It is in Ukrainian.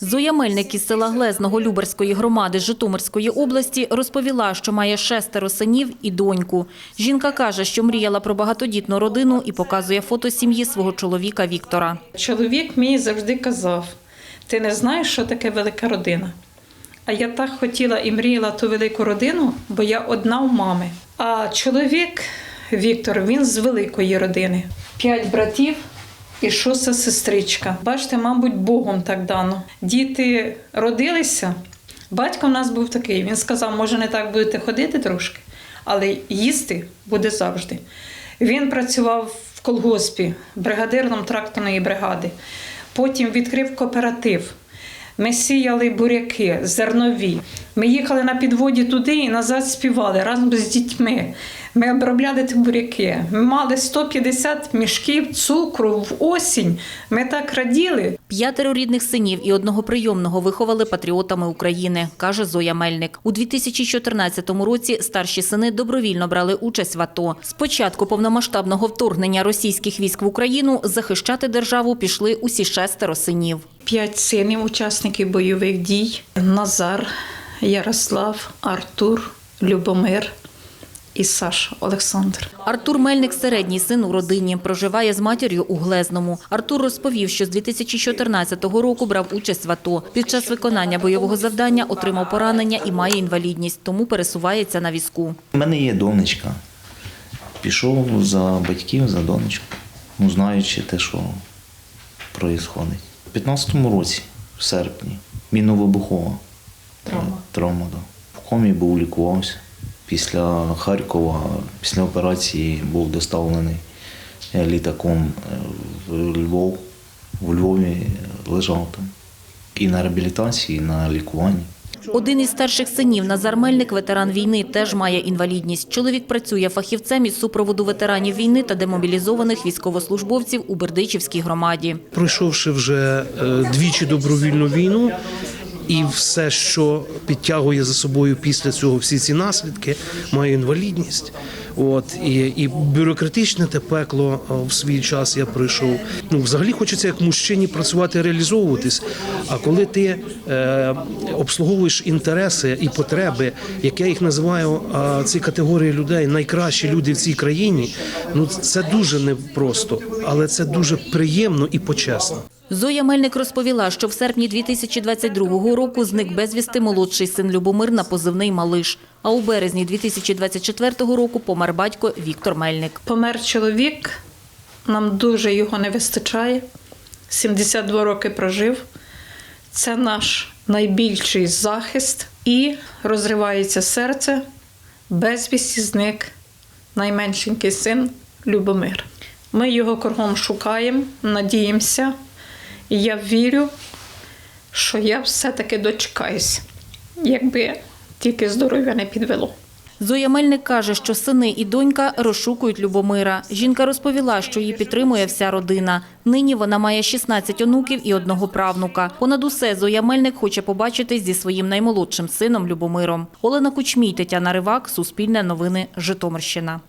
Зоя Мельник із села Глезного Люберської громади Житомирської області розповіла, що має шестеро синів і доньку. Жінка каже, що мріяла про багатодітну родину і показує фото сім'ї свого чоловіка Віктора. Чоловік мій завжди казав: ти не знаєш, що таке велика родина. А я так хотіла і мріяла ту велику родину, бо я одна у мами. А чоловік Віктор, він з великої родини. П'ять братів і шоста сестричка. Бачите, мабуть, Богом так дано. Діти родилися. Батько в нас був такий. Він сказав, може, не так будете ходити трошки, але їсти буде завжди. Він працював в колгоспі бригадиром тракторної бригади. Потім відкрив кооператив. Ми сіяли буряки, зернові. Ми їхали на підводі туди і назад співали разом з дітьми. Ми обробляли ті буряки. Ми мали 150 мішків цукру в осінь. Ми так раділи. П'ятеро рідних синів і одного прийомного виховали патріотами України, каже Зоя Мельник. У 2014 році старші сини добровільно брали участь в АТО. З початку повномасштабного вторгнення російських військ в Україну захищати державу пішли усі шестеро синів. П'ять синів, учасників бойових дій: Назар, Ярослав, Артур, Любомир і Саша Олександр. Артур Мельник середній син у родині, проживає з матір'ю у Глезному. Артур розповів, що з 2014 року брав участь в АТО. Під час виконання бойового завдання отримав поранення і має інвалідність, тому пересувається на візку. У мене є донечка. Пішов за батьків, за донечку, ну, знаючи те, що відбувається. У 15-му році, в серпні, міновибухова Травма. травма да. В комі був лікувався. Після Харкова, після операції був доставлений е, літаком е, в Львов. В Львові лежав там. І на реабілітації, і на лікуванні. Один із старших синів Назар Мельник, ветеран війни, теж має інвалідність. Чоловік працює фахівцем із супроводу ветеранів війни та демобілізованих військовослужбовців у Бердичівській громаді. пройшовши вже е, двічі добровільну війну, і все, що підтягує за собою після цього всі ці наслідки, має інвалідність. От і, і бюрократичне те пекло е, в свій час я пройшов. Ну, взагалі хочеться як мужчині працювати, реалізовуватись. А коли ти е, обслуговуєш інтереси і потреби, як я їх називаю, е, ці категорії людей, найкращі люди в цій країні, ну це дуже непросто, але це дуже приємно і почесно. Зоя Мельник розповіла, що в серпні 2022 року зник безвісти молодший син Любомир на позивний Малиш. А у березні 2024 року помер батько Віктор Мельник. Помер чоловік, нам дуже його не вистачає. 72 роки прожив. Це наш найбільший захист. І розривається серце. Безвісті зник найменшенький син Любомир. Ми його кругом шукаємо, надіємося. І я вірю, що я все-таки дочекаюсь, якби тільки здоров'я не підвело. Зоя Мельник каже, що сини і донька розшукують Любомира. Жінка розповіла, що її підтримує вся родина. Нині вона має 16 онуків і одного правнука. Понад усе Зоя Мельник хоче побачитись зі своїм наймолодшим сином Любомиром. Олена Кучмій, Тетяна Ривак, Суспільне новини, Житомирщина.